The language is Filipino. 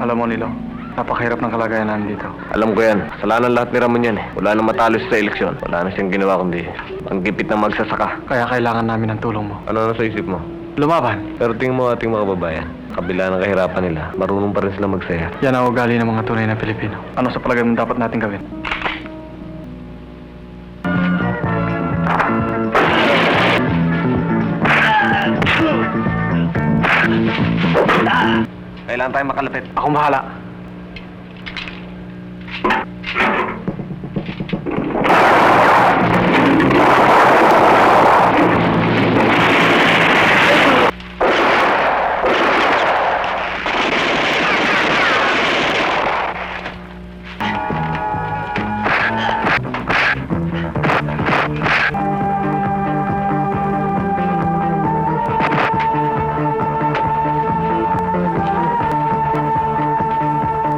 Alam mo, Nilo, napakahirap ng kalagayan namin dito. Alam ko yan. Kasalanan lahat ni Ramon yan eh. Wala nang matalo sa eleksyon. Wala na siyang ginawa kundi ang gipit ng magsasaka. Kaya kailangan namin ng tulong mo. Ano na sa isip mo? Lumaban. Pero tingin mo ating mga kababayan, kabila ng kahirapan nila, marunong pa rin sila magsaya. Yan ang ugali ng mga tunay na Pilipino. Ano sa palagay mo dapat natin gawin? Kailangan tayong makalapit. Ako mahala.